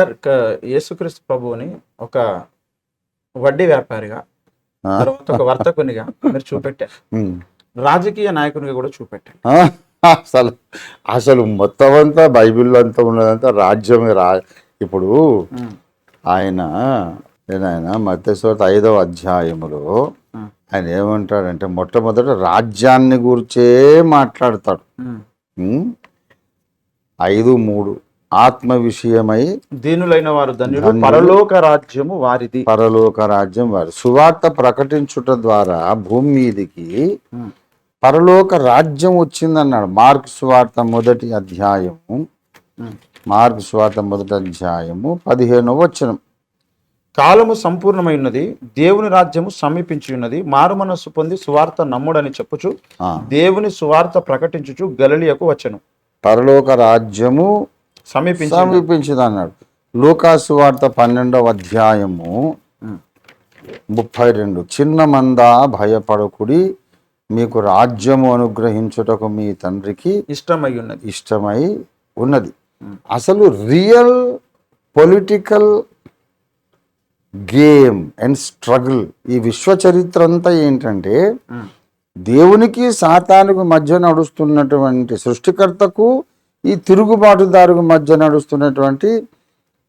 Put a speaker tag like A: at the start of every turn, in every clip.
A: Sir యేసుక్రీస్తు ప్రభువుని ఒక వడ్డీ వ్యాపారిగా తర్వాత ఒక వర్తకునిగా మీరు చూపెట్టారు. రాజకీయ నాయకునిగా కూడా చూపెట్టారు.
B: అసలు అసలు మొత్తం అంతా బైబిల్లో అంతా ఉన్నదంతా రాజ్యమే రా ఇప్పుడు ఆయన ఆయన మత్స్యత ఐదవ అధ్యాయములో ఆయన ఏమంటాడంటే మొట్టమొదట రాజ్యాన్ని గురించే మాట్లాడతాడు? ఐదు మూడు. ఆత్మ విషయమై
A: దీనులైన వారు ధన్యులు.
B: ధన్యులు.
A: పరలోక రాజ్యము వారిది.
B: పరలోక రాజ్యం వారు సువార్త ప్రకటించుట ద్వారా భూమి మీదికి పరలోక రాజ్యం వచ్చిందన్నాడు. మార్క్ సువార్త మొదటి అధ్యాయము. మార్క్ సువార్త మొదటి అధ్యాయము పదిహేనవ వచనం.
A: కాలము సంపూర్ణమై ఉన్నది. దేవుని రాజ్యము సమీపించి ఉన్నది. మారు మనస్సు పొంది సువార్త నమ్ముడని చెప్పుచు దేవుని సువార్త ప్రకటించుచు గలలియకు వచ్చెను.
B: పరలోక రాజ్యము
A: సమీపించి
B: సమీపించింది అన్నాడు లూకాసు వార్త పన్నెండవ అధ్యాయము ముప్పై రెండు. చిన్న మంద భయపడకుడి మీకు రాజ్యము అనుగ్రహించుటకు మీ తండ్రికి
A: ఇష్టమై ఉన్నది.
B: ఇష్టమై ఉన్నది. అసలు real political game and struggle ఈ విశ్వ చరిత్ర అంతా ఏంటంటే దేవునికి సాతానుకు మధ్య నడుస్తున్నటువంటి సృష్టికర్తకు ఈ తిరుగుబాటుదారుకు మధ్య నడుస్తున్నటువంటి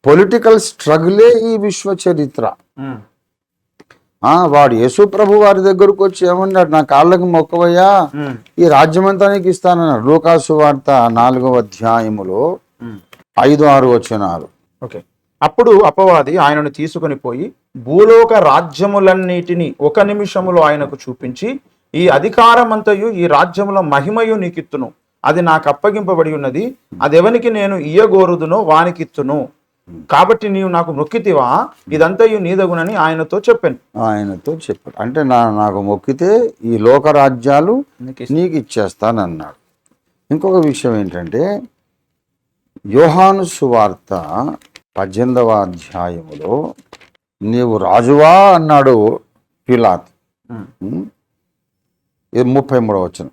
B: పొలిటికల్ స్ట్రగులే ఈ విశ్వ చరిత్ర. వాడు యేసు ప్రభు వారి దగ్గరకు వచ్చి ఏమన్నాడు నా కాళ్ళకు మొక్కవయ్యా ఈ రాజ్యమంతా నీకు ఇస్తానన్నాడు. లోకాసు వార్త నాలుగవ అధ్యాయములో. ఐదు ఆరు వచనాలు.
A: ఓకే. అప్పుడు అపవాది ఆయనను తీసుకొని పోయి భూలోక రాజ్యములన్నిటిని ఒక నిమిషములో ఆయనకు చూపించి ఈ అధికారమంతయు ఈ రాజ్యముల మహిమయు నీకిత్తును. అది నాకు అప్పగింపబడి ఉన్నది. అదెవనికి నేను ఇయ్యగోరుదునో వానికిత్తును. కాబట్టి నీవు నాకు మొక్కితివా? ఇదంతయు నీదగునని ఆయనతో చెప్పాను.
B: ఆయనతో చెప్పాడు అంటే నా నాకు మొక్కితే ఈ లోక రాజ్యాలు
A: నీకు
B: ఇచ్చేస్తానన్నాడు. ఇంకొక విషయం ఏంటంటే యోహాను సువార్త పద్దెనిమిదవ అధ్యాయములో నీవు రాజువా? అన్నాడు పిలాత్. ఇది ముప్పై మూడవ వచనం.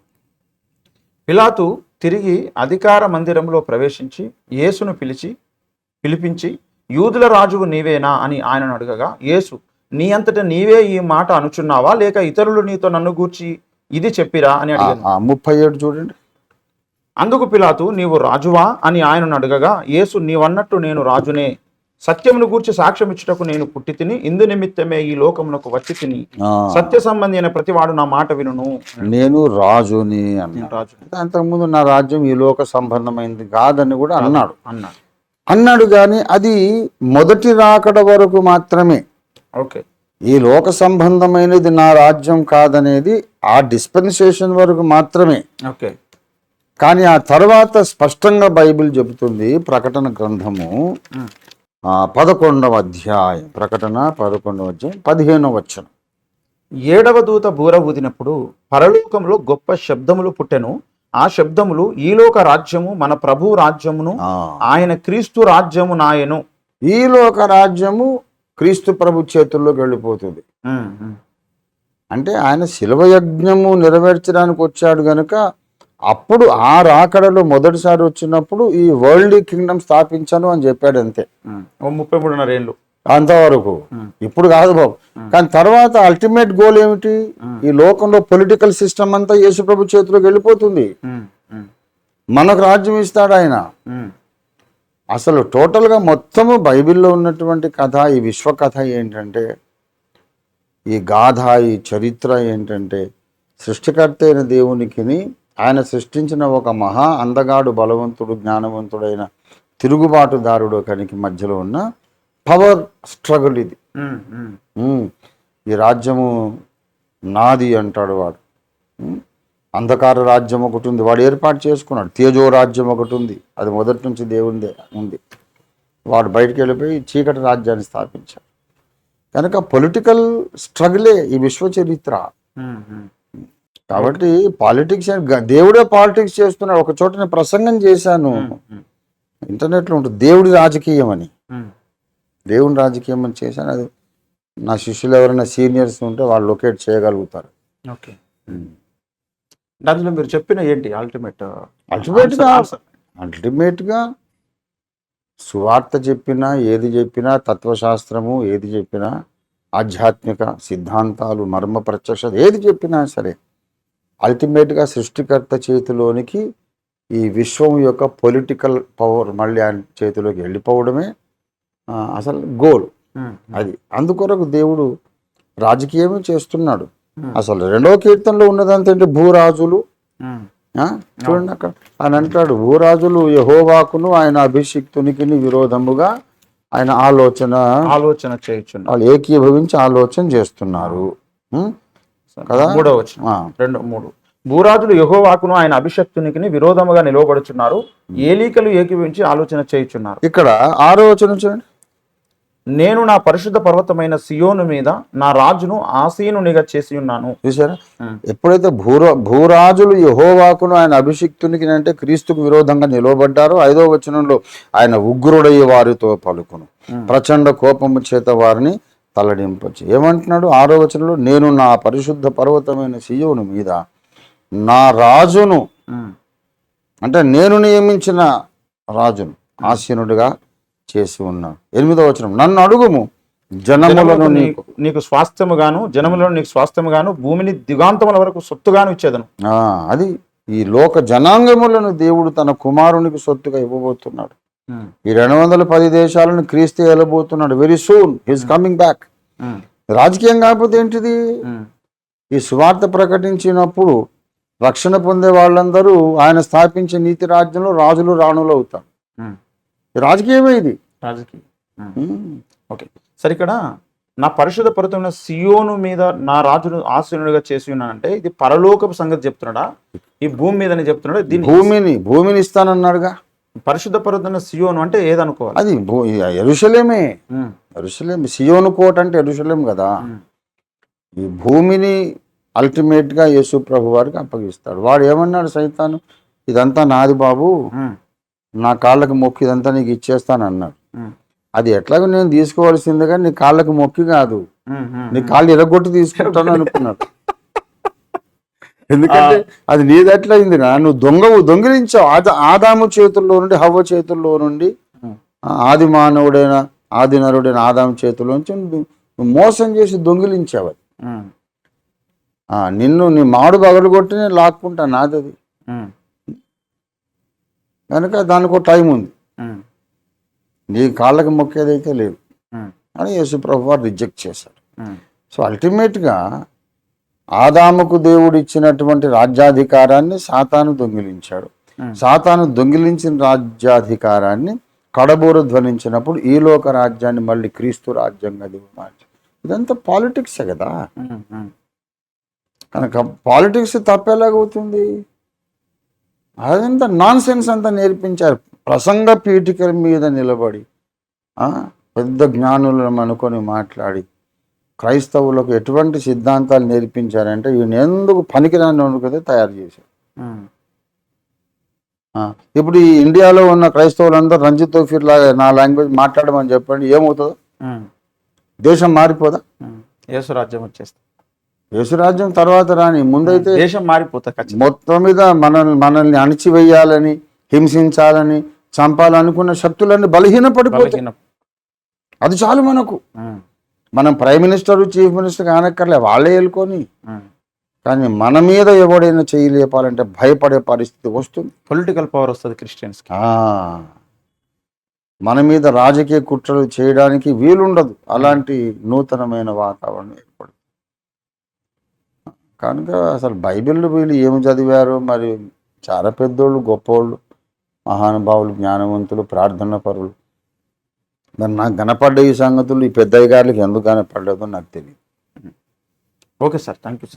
A: పిలాతు తిరిగి అధికార మందిరంలో ప్రవేశించి యేసును పిలిచి పిలిపించి యూదుల రాజువు నీవేనా? అని ఆయనను అడగగా యేసు నీ అంతట నీవే ఈ మాట అనుచున్నావా? లేక ఇతరులు నీతో నన్ను గూర్చి ఇది చెప్పిరా? అని అడిగాను.
B: ముప్పై ఏడు చూడండి.
A: అందుకు పిలాతు నీవు రాజువా? అని ఆయనను అడగగా యేసు నీవన్నట్టు నేను రాజునే సత్యమును గూర్చి సాక్ష్యం ఇచ్చుటకు నేను పుట్టి తిని ఇందు నిమిత్తమే ఈ లోకమునకు వచ్చి తిని సత్య సంబంధి అయిన ప్రతివాడు నా మాట వినును.
B: నేను రాజుని అన్నాడు. అంతకుముందు నా రాజ్యం ఈ లోక సంబంధమైనది కాదని కూడా అన్నాడు.
A: అన్నాడు.
B: అన్నాడు. కానీ అది మొదటి రాకడ వరకు మాత్రమే.
A: ఓకే.
B: ఈ లోక సంబంధమైనది నా రాజ్యం కాదనేది ఆ డిస్పెన్సేషన్ వరకు మాత్రమే.
A: ఓకే.
B: కానీ ఆ తర్వాత స్పష్టంగా బైబిల్ చెబుతుంది ప్రకటన గ్రంథము పదకొండవ అధ్యాయం ప్రకటన పదకొండవ అధ్యాయం పదిహేనవ వచనం.
A: ఏడవ దూత బూర ఊదినప్పుడు పరలోకంలో గొప్ప శబ్దములు పుట్టెను. ఆ శబ్దములు ఈలోక రాజ్యము మన ప్రభు రాజ్యమును ఆయన క్రీస్తు రాజ్యము నాయను.
B: ఈ లోక రాజ్యము క్రీస్తు ప్రభు చేతుల్లోకి వెళ్ళిపోతుంది. అంటే ఆయన శిలవ యజ్ఞము నెరవేర్చడానికి వచ్చాడు గనుక అప్పుడు ఆ రాకడలో మొదటిసారి వచ్చినప్పుడు ఈ వరల్డ్ కింగ్డమ్ స్థాపించాను అని చెప్పాడు అంతే.
A: ముప్పై మూడున్నర ఏళ్ళు.
B: అంతవరకు. ఇప్పుడు కాదు బాబు. కానీ తర్వాత అల్టిమేట్ గోల్ ఏమిటి? ఈ లోకంలో పొలిటికల్ సిస్టమ్ అంతా యేసుప్రభు చేతిలోకి వెళ్ళిపోతుంది. మనకు రాజ్యం ఇస్తాడు ఆయన. అసలు టోటల్గా మొత్తము బైబిల్లో ఉన్నటువంటి కథ ఈ విశ్వ కథ ఏంటంటే ఈ గాథ ఈ చరిత్ర ఏంటంటే సృష్టికర్త అయిన దేవునికిని ఆయన సృష్టించిన ఒక మహా అందగాడు బలవంతుడు జ్ఞానవంతుడైన తిరుగుబాటుదారుడు ఒకనికి మధ్యలో ఉన్న పవర్ స్ట్రగుల్ ఇది. ఈ రాజ్యము నాది అంటాడు వాడు. అంధకార రాజ్యం ఒకటి ఉంది. వాడు ఏర్పాటు చేసుకున్నాడు. తేజో రాజ్యం ఒకటి ఉంది. అది మొదటి నుంచి దేవునిదే ఉంది. వాడు బయటికి వెళ్ళిపోయి చీకటి రాజ్యాన్ని స్థాపించాడు. కనుక పొలిటికల్ స్ట్రగులే ఈ విశ్వ చరిత్ర. కాబట్టి పాలిటిక్స్ దేవుడే పాలిటిక్స్ చేస్తున్నాడు. ఒక చోట నేను ప్రసంగం చేశాను. ఇంటర్నెట్లో ఉంటుంది. దేవుడి రాజకీయం అని. దేవుని రాజకీయం అని చేశాను. అది నా శిష్యులు ఎవరైనా సీనియర్స్ ఉంటే వాళ్ళు లొకేట్ చేయగలుగుతారు.
A: ఓకే. దాంట్లో మీరు చెప్పిన ఏంటి అల్టిమేట్
B: Ultimate గా- అల్టిమేట్గా సువార్త చెప్పినా ఏది చెప్పినా తత్వశాస్త్రము ఏది చెప్పినా ఆధ్యాత్మిక సిద్ధాంతాలు మర్మ ప్రత్యక్ష ఏది చెప్పినా సరే అల్టిమేట్గా సృష్టికర్త చేతిలోనికి ఈ విశ్వం యొక్క పొలిటికల్ పవర్ మళ్ళీ ఆయన చేతిలోకి వెళ్ళిపోవడమే అసలు గోల్. అది అందుకొరకు దేవుడు రాజకీయమే చేస్తున్నాడు. అసలు రెండో కీర్తనలో ఉన్నదంతంటే భూరాజులు. చూడండి అక్కడ. ఆయన అంటాడు భూరాజులు యహోవాకును ఆయన అభిషిక్తునికి విరోధముగా ఆయన ఆలోచన
A: ఆలోచన చేయుచున్నారు.
B: వాళ్ళు ఏకీభవించి ఆలోచన చేస్తున్నారు? కదా?
A: మూడో వచ్చిన రెండు మూడు. భూరాజులు యహోవాకును ఆయన అభిషక్తునికి విరోధముగా నిలవబడుచున్నారు. ఏలీకలు ఏకీవించి ఆలోచన చేయుచున్నారు.
B: ఇక్కడ ఆరో వచనం చూడండి.
A: నేను నా పరిశుద్ధ పర్వతమైన సియోను మీద నా రాజును ఆసీనునిగా చేసి ఉన్నాను.
B: చూసారా. ఎప్పుడైతే భూరా భూరాజులు యహోవాకును ఆయన అభిషిక్తునికి అంటే క్రీస్తుకు విరోధంగా నిలవబడ్డారో ఐదో వచనంలో ఆయన ఉగ్రుడయ్యే వారితో పలుకును. ప్రచండ కోపము చేత వారిని తల్లడింపచ్చు. ఏమంటున్నాడు? ఆరో వచనంలో నేను నా పరిశుద్ధ పర్వతమైన సియోను మీద నా రాజును అంటే నేను నియమించిన రాజును ఆసీనుడిగా చేసి ఉన్నాను ఎనిమిదో వచనం నన్ను అడుగుము జనములను నీకు.
A: నీకు స్వాస్థ్యముగాను జనములను నీకు స్వాస్థ్యముగాను భూమిని దిగాంతముల వరకు సొత్తుగాను ఇచ్చేదను.
B: అది ఈ లోక జనాంగములను దేవుడు తన కుమారునికి సొత్తుగా ఇవ్వబోతున్నాడు. ఈ రెండు వందల పది దేశాలను క్రీస్తు వెళ్ళబోతున్నాడు very soon his coming back రాజకీయం కాకపోతే ఏంటిది? ఈ సువార్త ప్రకటించినప్పుడు రక్షణ పొందే వాళ్ళందరూ ఆయన స్థాపించే నీతి రాజ్యంలో రాజులు రాణులు అవుతారు. రాజకీయమే ఇది.
A: రాజకీయం. ఓకే. సరే ఇక్కడ నా పరిశుద్ధ పర్వతమైన సియోను మీద నా రాజును ఆశీనుడిగా చేసి ఉన్నానంటే ఇది పరలోకపు సంగతి చెప్తున్నాడా? ఈ భూమి మీదని చెప్తున్నాడా? దీన్ని
B: భూమిని భూమిని ఇస్తానన్నాడుగా.
A: పరిశుద్ధ పర్వతమైన సియోను అంటే ఏదనుకోవాలి?
B: అది ఎరుషలేమే. ఎరుషలేం సియోను కోట అంటే ఎరుషలేం కదా? ఈ భూమిని అల్టిమేట్గా యేసు ప్రభు వారికి అప్పగిస్తాడు. వాడు ఏమన్నాడు సైతాను? ఇదంతా నాది బాబు. నా కాళ్ళకి మొక్కి ఇదంతా నీకు ఇచ్చేస్తాను అన్నాడు. అది ఎట్లాగో నేను తీసుకోవాల్సిందిగా నీ కాళ్ళకి మొక్కి కాదు. నీ కాళ్ళు ఎరగొట్టి తీసుకుంటాను అనుకున్నాడు. ఎందుకంటే అది నీది ఎట్లయిందిరా నువ్వు దొంగవు దొంగిలించావు. ఆద ఆదాము చేతుల్లో నుండి హవ్వ చేతుల్లో నుండి ఆది మానవుడైన ఆది నరుడైన ఆదాము చేతుల్లో నుంచి మోసం చేసి దొంగిలించావు అది. నిన్ను నీ మాడు పగలు కొట్టి నేను లాక్కుంటా నాది అది కనుక దానికి ఒక టైం ఉంది. నీ కాళ్ళకి మొక్కేదైతే లేదు. అని యేసుప్రభు వారు రిజెక్ట్ చేశారు సో అల్టిమేట్గా ఆదాముకు దేవుడు ఇచ్చినటువంటి రాజ్యాధికారాన్ని సాతాను దొంగిలించాడు. సాతాను దొంగిలించిన రాజ్యాధికారాన్ని కడబోరు ధ్వనించినప్పుడు ఈ లోక రాజ్యాన్ని మళ్ళీ క్రీస్తు రాజ్యంగా దేవుడు మార్చాడు ఇదంతా పాలిటిక్సే కదా? కనుక పాలిటిక్స్ తప్పేలాగవుతుంది అదంతా నాన్ సెన్స్ అంతా నేర్పించారు. ప్రసంగ పీఠికల మీద నిలబడి ఆ, పెద్ద జ్ఞానులను అనుకొని మాట్లాడి క్రైస్తవులకు ఎటువంటి సిద్ధాంతాలు నేర్పించారంటే ఈయన ఎందుకు పనికిరాని కదా తయారు చేశారు. ఆ, ఇప్పుడు ఈ ఇండియాలో ఉన్న క్రైస్తవులందరూ రంజిత్ తోఫీర్ లాగా నా లాంగ్వేజ్ మాట్లాడమని చెప్పండి ఏమవుతుందో? దేశం మారిపోదా?
A: యేసు రాజ్యం వచ్చేస్తుంది.
B: యేసురాజ్యం తర్వాత రాని ముందైతే
A: దేశం ఖచ్చితంగా.
B: మొత్తం మీద మనల్ని మనల్ని అణిచివేయాలని హింసించాలని చంపాలనుకున్న శక్తులన్నీ
A: బలహీన-
B: అది చాలు మనకు. మనం ప్రైమ్ మినిస్టర్ చీఫ్ మినిస్టర్ కానక్కర్లే వాళ్ళే వెళ్ళుకొని. కానీ మన మీద ఎవడైనా చేయి లేపాలంటే భయపడే పరిస్థితి వస్తుంది.
A: పొలిటికల్ పవర్ వస్తుంది క్రిస్టియన్స్
B: మన మీద రాజకీయ కుట్రలు చేయడానికి వీలుండదు. అలాంటి నూతనమైన వాతావరణం ఏర్పడు కనుక అసలు బైబిల్ వీళ్ళు ఏమి చదివారో? మరి చాలా పెద్దోళ్ళు గొప్పోళ్ళు మహానుభావులు జ్ఞానవంతులు ప్రార్థన పరులు. మరి నాకు కనపడ్డ ఈ సంగతులు ఈ పెద్దయ్య గారికి ఎందుకు పడలేదో నాకు తెలియదు
A: okay sir thank you sir.